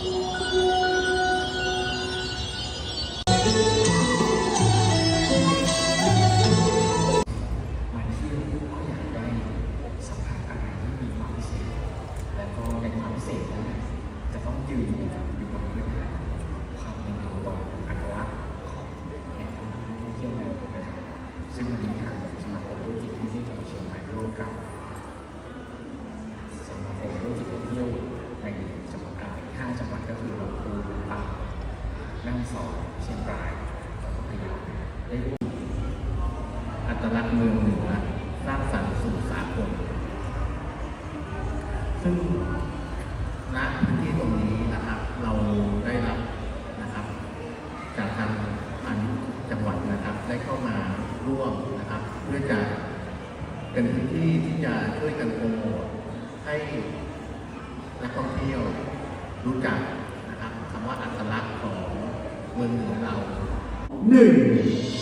มาเที่ยวก็อยากได้สัมผัสอะไรที่มีความพิเศษและก็ในความพิเศษนั้นจะต้องยืนอยู่กับอยู่กับพื้นฐานความเป็น แม่ฮ่องเชียงรายแล้วก็พะเยาได้ร่วมอัตลักษณ์เมืองเหนือสร้างสรรค์สู่สากลซึ่งณพื้นที่ตรงนี้นะครับ เราได้รับนะครับ จากทางพาณิชย์จังหวัดนะครับ ได้เข้ามาร่วมนะครับ เพื่อจะเป็นพื้นที่ที่จะช่วยกันโปรโมทให้นักท่องเที่ยวรู้จักนะครับคำว่าอัตลักษณ์ของ เ